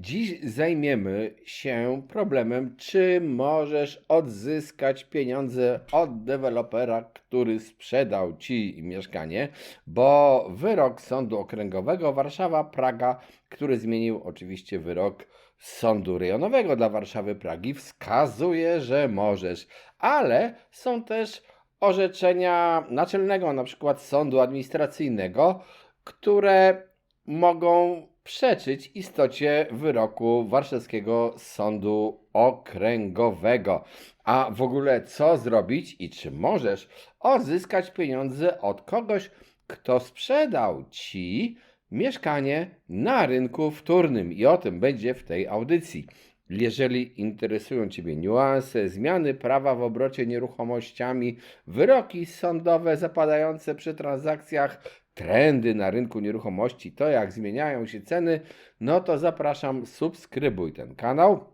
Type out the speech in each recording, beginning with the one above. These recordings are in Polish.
Dziś zajmiemy się problemem, czy możesz odzyskać pieniądze od dewelopera, który sprzedał ci mieszkanie, bo wyrok Sądu Okręgowego Warszawa-Praga, który zmienił oczywiście wyrok Sądu Rejonowego dla Warszawy Pragi, wskazuje, że możesz, ale są też orzeczenia naczelnego, na przykład Sądu Administracyjnego, które mogą przeczyć istocie wyroku Warszawskiego Sądu Okręgowego. A w ogóle co zrobić i czy możesz odzyskać pieniądze od kogoś, kto sprzedał ci mieszkanie na rynku wtórnym? I o tym będzie w tej audycji. Jeżeli interesują Ciebie niuanse, zmiany prawa w obrocie nieruchomościami, wyroki sądowe zapadające przy transakcjach, trendy na rynku nieruchomości, to jak zmieniają się ceny, no to zapraszam, subskrybuj ten kanał,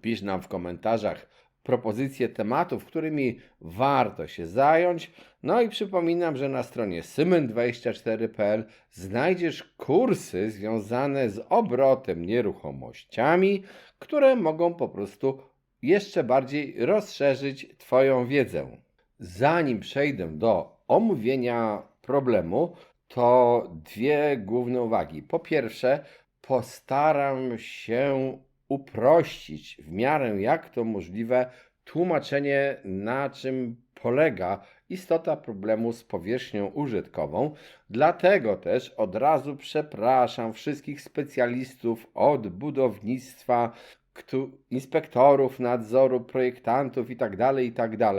pisz nam w komentarzach propozycje tematów, którymi warto się zająć. No i przypominam, że na stronie symen24.pl znajdziesz kursy związane z obrotem nieruchomościami, które mogą po prostu jeszcze bardziej rozszerzyć Twoją wiedzę. Zanim przejdę do omówienia problemu, to dwie główne uwagi. Po pierwsze, postaram się uprościć w miarę jak to możliwe tłumaczenie, na czym polega istota problemu z powierzchnią użytkową. Dlatego też od razu przepraszam wszystkich specjalistów od budownictwa, inspektorów nadzoru, projektantów itd., itd.,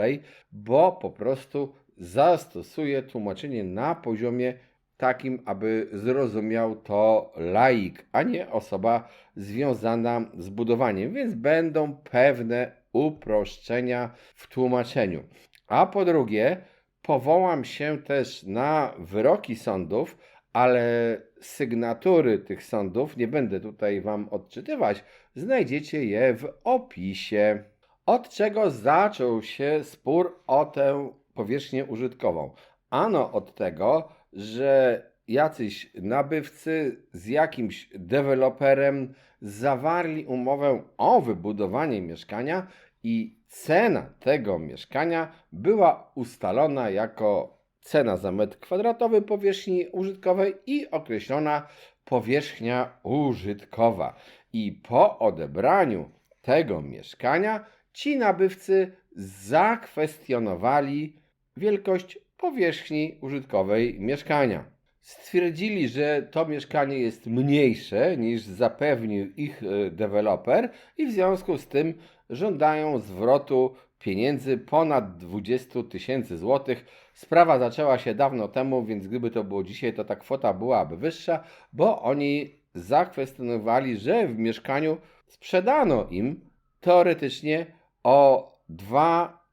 bo po prostu zastosuję tłumaczenie na poziomie takim, aby zrozumiał to laik, a nie osoba związana z budowaniem, więc będą pewne uproszczenia w tłumaczeniu. A po drugie, powołam się też na wyroki sądów, ale sygnatury tych sądów, nie będę tutaj Wam odczytywać, znajdziecie je w opisie. Od czego zaczął się spór o tę powierzchnię użytkową? Ano od tego, że jacyś nabywcy z jakimś deweloperem zawarli umowę o wybudowanie mieszkania i cena tego mieszkania była ustalona jako cena za metr kwadratowy powierzchni użytkowej i określona powierzchnia użytkowa. I po odebraniu tego mieszkania ci nabywcy zakwestionowali wielkość powierzchni użytkowej mieszkania. Stwierdzili, że to mieszkanie jest mniejsze niż zapewnił ich e, deweloper i w związku z tym żądają zwrotu pieniędzy ponad 20 tysięcy złotych. Sprawa zaczęła się dawno temu, więc gdyby to było dzisiaj, to ta kwota byłaby wyższa, bo oni zakwestionowali, że w mieszkaniu sprzedano im teoretycznie o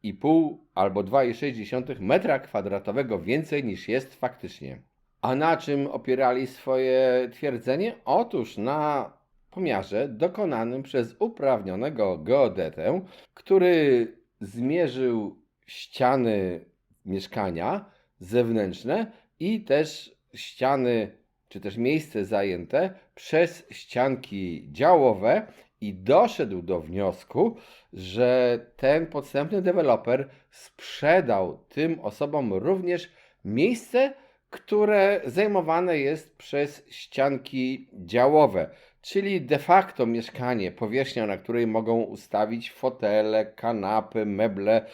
2,5 albo 2,6 metra kwadratowego więcej niż jest faktycznie. A na czym opierali swoje twierdzenie? Otóż na pomiarze dokonanym przez uprawnionego geodetę, który zmierzył ściany mieszkania zewnętrzne i też ściany, czy też miejsce zajęte przez ścianki działowe i doszedł do wniosku, że ten podstępny deweloper sprzedał tym osobom również miejsce, które zajmowane jest przez ścianki działowe, czyli de facto mieszkanie, powierzchnia, na której mogą ustawić fotele, kanapy, meble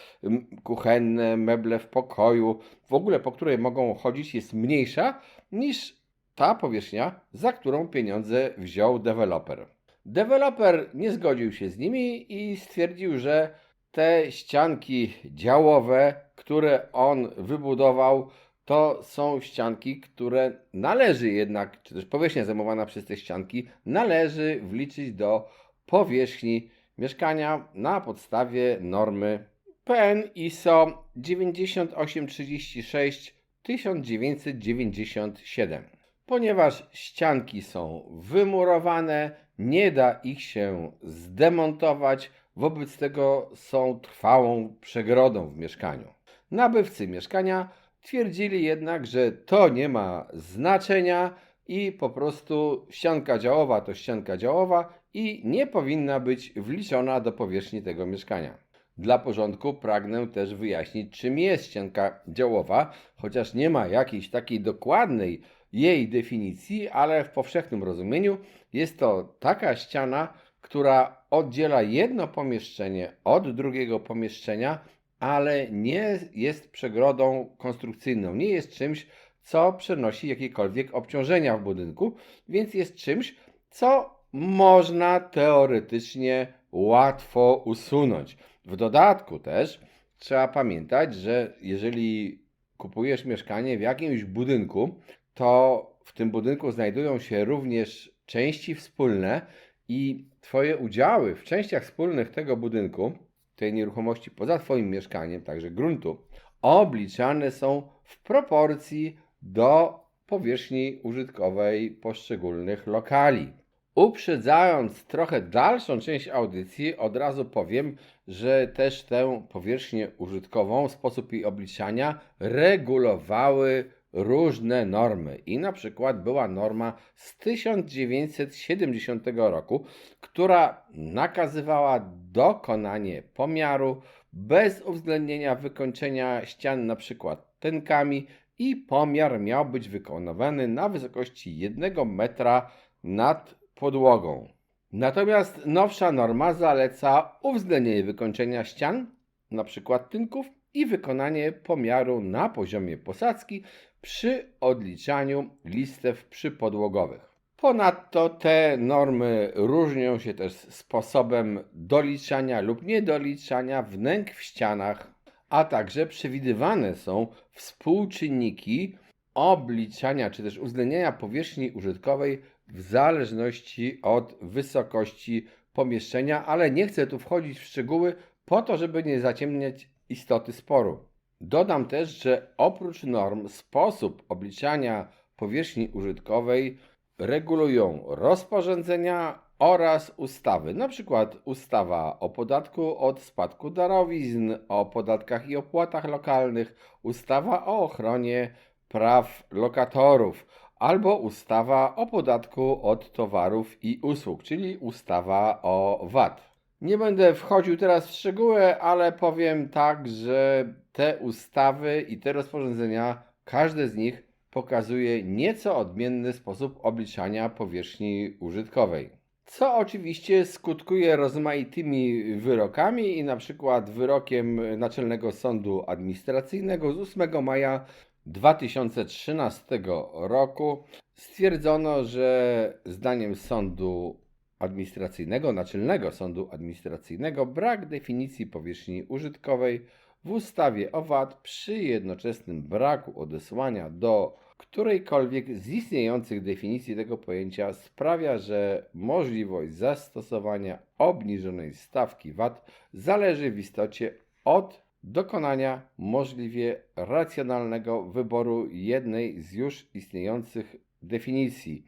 kuchenne, meble w pokoju, w ogóle po której mogą chodzić, jest mniejsza niż ta powierzchnia, za którą pieniądze wziął deweloper. Deweloper nie zgodził się z nimi i stwierdził, że te ścianki działowe, które on wybudował, to są ścianki, które należy jednak, czy też powierzchnia zajmowana przez te ścianki, należy wliczyć do powierzchni mieszkania na podstawie normy PN ISO 9836 1997. Ponieważ ścianki są wymurowane, nie da ich się zdemontować, wobec tego są trwałą przegrodą w mieszkaniu. Nabywcy mieszkania twierdzili jednak, że to nie ma znaczenia i po prostu ścianka działowa to ścianka działowa i nie powinna być wliczona do powierzchni tego mieszkania. Dla porządku pragnę też wyjaśnić, czym jest ścianka działowa, chociaż nie ma jakiejś takiej dokładnej jej definicji, ale w powszechnym rozumieniu jest to taka ściana, która oddziela jedno pomieszczenie od drugiego pomieszczenia, ale nie jest przegrodą konstrukcyjną, nie jest czymś, co przenosi jakiekolwiek obciążenia w budynku, więc jest czymś, co można teoretycznie łatwo usunąć. W dodatku też trzeba pamiętać, że jeżeli kupujesz mieszkanie w jakimś budynku, to w tym budynku znajdują się również części wspólne i Twoje udziały w częściach wspólnych tego budynku, tej nieruchomości poza Twoim mieszkaniem, także gruntu, obliczane są w proporcji do powierzchni użytkowej poszczególnych lokali. Uprzedzając trochę dalszą część audycji, od razu powiem, że też tę powierzchnię użytkową, sposób jej obliczania regulowały różne normy. I na przykład była norma z 1970 roku, która nakazywała dokonanie pomiaru bez uwzględnienia wykończenia ścian na przykład tenkami i pomiar miał być wykonywany na wysokości 1 metra nad podłogą. Natomiast nowsza norma zaleca uwzględnienie wykończenia ścian, na przykład tynków, i wykonanie pomiaru na poziomie posadzki przy odliczaniu listew przypodłogowych. Ponadto te normy różnią się też sposobem doliczania lub niedoliczania wnęk w ścianach, a także przewidywane są współczynniki obliczania czy też uwzględniania powierzchni użytkowej w zależności od wysokości pomieszczenia, ale nie chcę tu wchodzić w szczegóły po to, żeby nie zaciemniać istoty sporu. Dodam też, że oprócz norm sposób obliczania powierzchni użytkowej regulują rozporządzenia oraz ustawy, przykład ustawa o podatku od spadku darowizn, o podatkach i opłatach lokalnych, ustawa o ochronie praw lokatorów albo ustawa o podatku od towarów i usług, czyli ustawa o VAT. Nie będę wchodził teraz w szczegóły, ale powiem tak, że te ustawy i te rozporządzenia, każde z nich pokazuje nieco odmienny sposób obliczania powierzchni użytkowej. Co oczywiście skutkuje rozmaitymi wyrokami i na przykład wyrokiem Naczelnego Sądu Administracyjnego z 8 maja 2013 roku stwierdzono, że zdaniem sądu administracyjnego, Naczelnego Sądu Administracyjnego brak definicji powierzchni użytkowej w ustawie o VAT przy jednoczesnym braku odesłania do którejkolwiek z istniejących definicji tego pojęcia sprawia, że możliwość zastosowania obniżonej stawki VAT zależy w istocie od dokonania możliwie racjonalnego wyboru jednej z już istniejących definicji.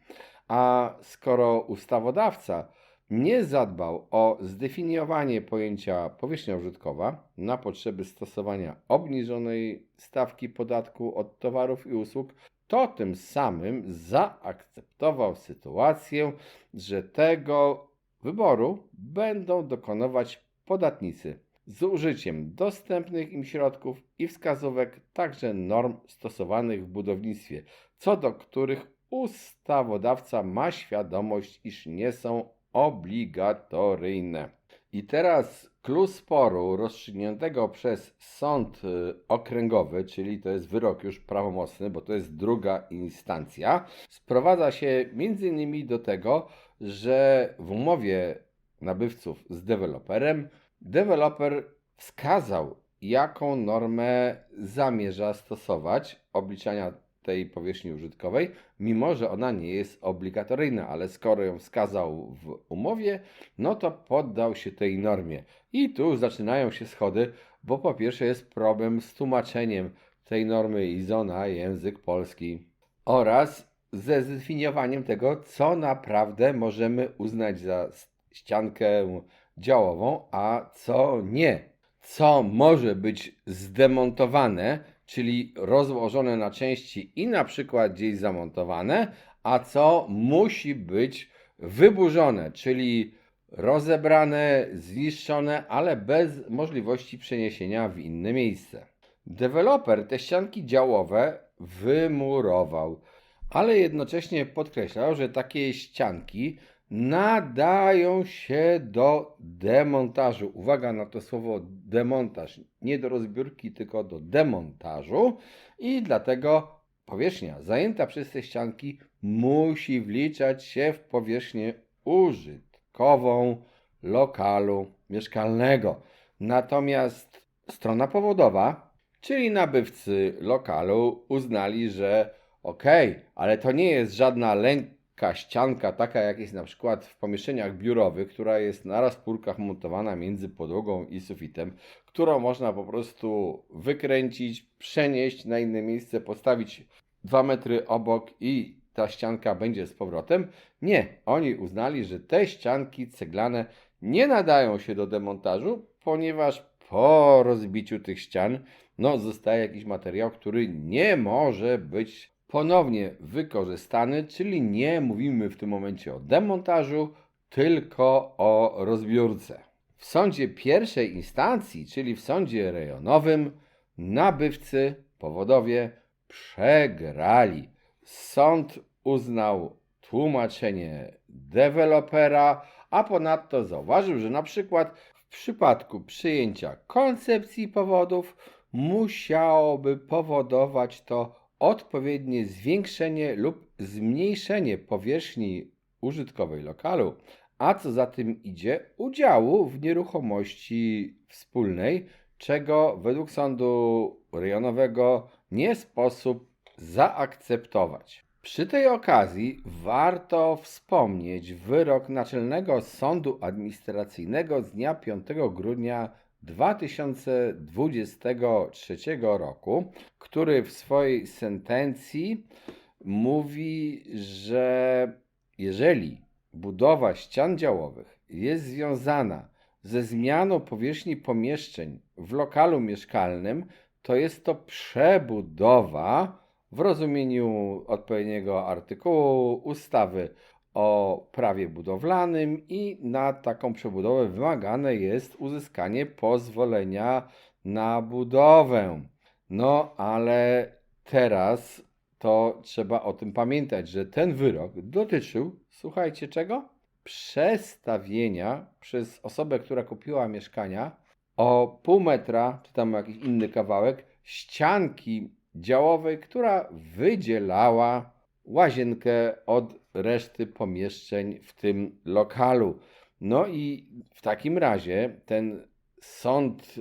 A skoro ustawodawca nie zadbał o zdefiniowanie pojęcia powierzchnia użytkowa na potrzeby stosowania obniżonej stawki podatku od towarów i usług, to tym samym zaakceptował sytuację, że tego wyboru będą dokonywać podatnicy z użyciem dostępnych im środków i wskazówek, także norm stosowanych w budownictwie, co do których ustawodawca ma świadomość, iż nie są obligatoryjne. I teraz klucz sporu rozstrzygniętego przez sąd y, okręgowy, czyli to jest wyrok już prawomocny, bo to jest druga instancja, sprowadza się między innymi do tego, że w umowie nabywców z deweloperem deweloper wskazał, jaką normę zamierza stosować obliczania tej powierzchni użytkowej, mimo że ona nie jest obligatoryjna, ale skoro ją wskazał w umowie, no to poddał się tej normie. I tu zaczynają się schody, bo po pierwsze jest problem z tłumaczeniem tej normy ISO na język polski oraz ze zdefiniowaniem tego, co naprawdę możemy uznać za ściankę działową, a co nie. Co może być zdemontowane, czyli rozłożone na części i na przykład gdzieś zamontowane, a co musi być wyburzone, czyli rozebrane, zniszczone, ale bez możliwości przeniesienia w inne miejsce. Deweloper te ścianki działowe wymurował, ale jednocześnie podkreślał, że takie ścianki nadają się do demontażu. Uwaga na to słowo demontaż. Nie do rozbiórki, tylko do demontażu. I dlatego powierzchnia zajęta przez te ścianki musi wliczać się w powierzchnię użytkową lokalu mieszkalnego. Natomiast strona powodowa, czyli nabywcy lokalu, uznali, że okej, ale to nie jest żadna lęka ścianka, taka jak jest na przykład w pomieszczeniach biurowych, która jest na rozpórkach montowana między podłogą i sufitem, którą można po prostu wykręcić, przenieść na inne miejsce, postawić dwa metry obok i ta ścianka będzie z powrotem. Nie, oni uznali, że te ścianki ceglane nie nadają się do demontażu, ponieważ po rozbiciu tych ścian no, zostaje jakiś materiał, który nie może być ponownie wykorzystany, czyli nie mówimy w tym momencie o demontażu, tylko o rozbiórce. W sądzie pierwszej instancji, czyli w sądzie rejonowym, nabywcy, powodowie przegrali. Sąd uznał tłumaczenie dewelopera, a ponadto zauważył, że na przykład w przypadku przyjęcia koncepcji powodów musiałoby powodować to odpowiednie zwiększenie lub zmniejszenie powierzchni użytkowej lokalu, a co za tym idzie, udziału w nieruchomości wspólnej, czego według sądu rejonowego nie sposób zaakceptować. Przy tej okazji warto wspomnieć wyrok Naczelnego Sądu Administracyjnego z dnia 5 grudnia 2023 roku, który w swojej sentencji mówi, że jeżeli budowa ścian działowych jest związana ze zmianą powierzchni pomieszczeń w lokalu mieszkalnym, to jest to przebudowa w rozumieniu odpowiedniego artykułu ustawy o prawie budowlanym i na taką przebudowę wymagane jest uzyskanie pozwolenia na budowę. No, ale teraz to trzeba o tym pamiętać, że ten wyrok dotyczył, słuchajcie czego? Przestawienia przez osobę, która kupiła mieszkania o pół metra, czy tam jakiś inny kawałek, ścianki działowej, która wydzielała łazienkę od reszty pomieszczeń w tym lokalu. No i w takim razie ten sąd,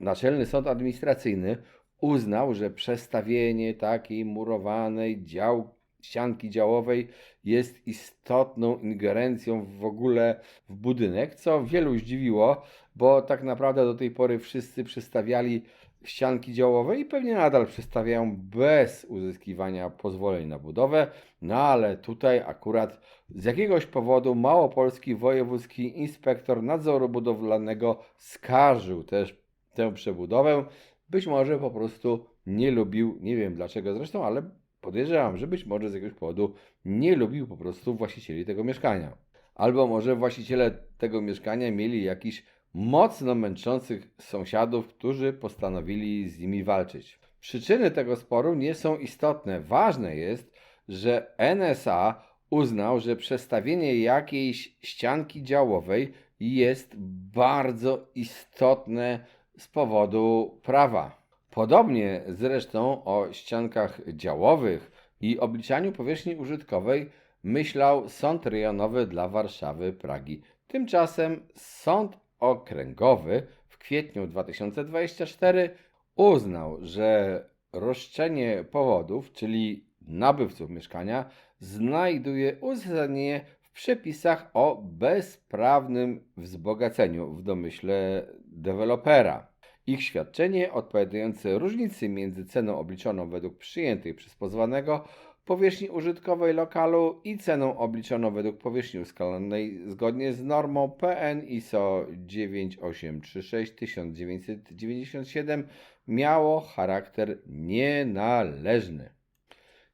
Naczelny Sąd Administracyjny uznał, że przestawienie takiej murowanej dział, ścianki działowej jest istotną ingerencją w ogóle w budynek, co wielu zdziwiło, bo tak naprawdę do tej pory wszyscy przestawiali ścianki działowe i pewnie nadal przestawiają bez uzyskiwania pozwoleń na budowę, no ale tutaj akurat z jakiegoś powodu Małopolski Wojewódzki Inspektor Nadzoru Budowlanego skarżył też tę przebudowę. Być może po prostu nie lubił, nie wiem dlaczego zresztą, ale podejrzewam, że być może z jakiegoś powodu nie lubił po prostu właścicieli tego mieszkania. Albo może właściciele tego mieszkania mieli jakiś mocno męczących sąsiadów, którzy postanowili z nimi walczyć. Przyczyny tego sporu nie są istotne. Ważne jest, że NSA uznał, że przestawienie jakiejś ścianki działowej jest bardzo istotne z powodu prawa. Podobnie zresztą o ściankach działowych i obliczaniu powierzchni użytkowej myślał Sąd Rejonowy dla Warszawy Pragi. Tymczasem Sąd Okręgowy w kwietniu 2024 uznał, że roszczenie powodów, czyli nabywców mieszkania, znajduje uzasadnienie w przepisach o bezprawnym wzbogaceniu w domyśle dewelopera. Ich świadczenie odpowiadające różnicy między ceną obliczoną według przyjętej przez pozwanego powierzchni użytkowej lokalu i ceną obliczoną według powierzchni ustalonej zgodnie z normą PN ISO 9836-1997 miało charakter nienależny.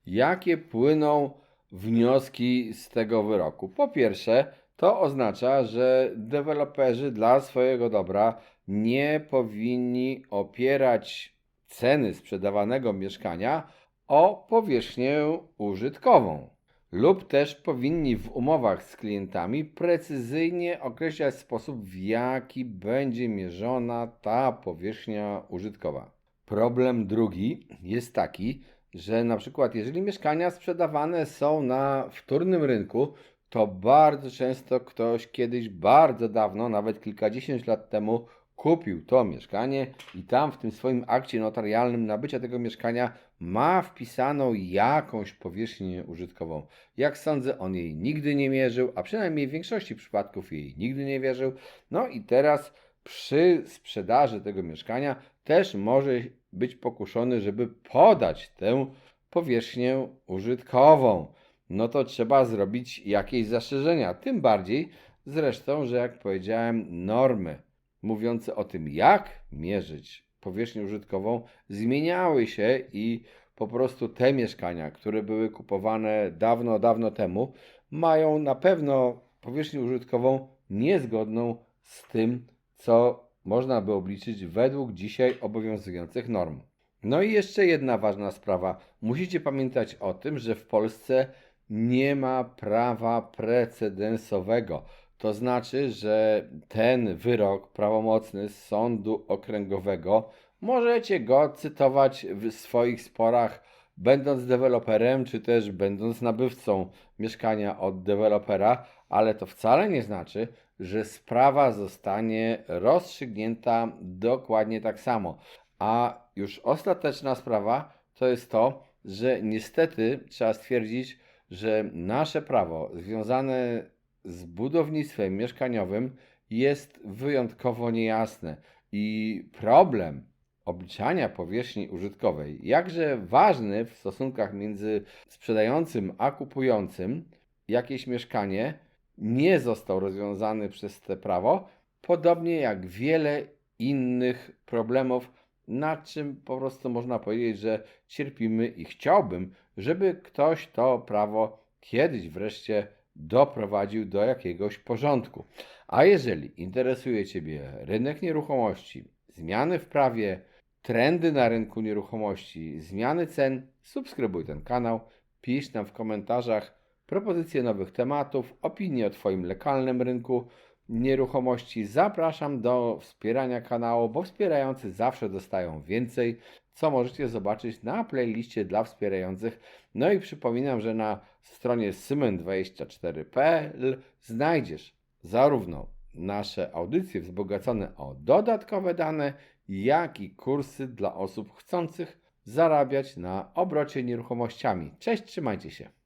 Jakie płyną wnioski z tego wyroku. Po pierwsze, to oznacza, że deweloperzy dla swojego dobra nie powinni opierać ceny sprzedawanego mieszkania o powierzchnię użytkową. Lub też powinni w umowach z klientami precyzyjnie określać sposób, w jaki będzie mierzona ta powierzchnia użytkowa. Problem drugi jest taki, że na przykład jeżeli mieszkania sprzedawane są na wtórnym rynku, to bardzo często ktoś kiedyś, bardzo dawno, nawet kilkadziesiąt lat temu, kupił to mieszkanie i tam w tym swoim akcie notarialnym nabycia tego mieszkania ma wpisaną jakąś powierzchnię użytkową. Jak sądzę, on jej nigdy nie mierzył, a przynajmniej w większości przypadków jej nigdy nie wierzył. No i teraz przy sprzedaży tego mieszkania też może być pokuszony, żeby podać tę powierzchnię użytkową. No to trzeba zrobić jakieś zastrzeżenia. Tym bardziej zresztą, że jak powiedziałem, normy mówiące o tym, jak mierzyć powierzchnię użytkową, zmieniały się i po prostu te mieszkania, które były kupowane dawno, dawno temu, mają na pewno powierzchnię użytkową niezgodną z tym, co można by obliczyć według dzisiaj obowiązujących norm. No i jeszcze jedna ważna sprawa. Musicie pamiętać o tym, że w Polsce nie ma prawa precedensowego. To znaczy, że ten wyrok prawomocny z sądu okręgowego możecie go cytować w swoich sporach, będąc deweloperem, czy też będąc nabywcą mieszkania od dewelopera, ale to wcale nie znaczy, że sprawa zostanie rozstrzygnięta dokładnie tak samo. A już ostateczna sprawa to jest to, że niestety trzeba stwierdzić, że nasze prawo związane z budownictwem mieszkaniowym jest wyjątkowo niejasne i problem obliczania powierzchni użytkowej, jakże ważny w stosunkach między sprzedającym a kupującym jakieś mieszkanie, nie został rozwiązany przez te prawo, podobnie jak wiele innych problemów, nad czym po prostu można powiedzieć, że cierpimy i chciałbym, żeby ktoś to prawo kiedyś wreszcie doprowadził do jakiegoś porządku. A jeżeli interesuje Ciebie rynek nieruchomości, zmiany w prawie, trendy na rynku nieruchomości, zmiany cen, subskrybuj ten kanał, pisz nam w komentarzach propozycje nowych tematów, opinie o Twoim lokalnym rynku nieruchomości. Zapraszam do wspierania kanału, bo wspierający zawsze dostają więcej, co możecie zobaczyć na playliście dla wspierających. No i przypominam, że na stronie symen24.pl znajdziesz zarówno nasze audycje wzbogacone o dodatkowe dane, jak i kursy dla osób chcących zarabiać na obrocie nieruchomościami. Cześć, trzymajcie się.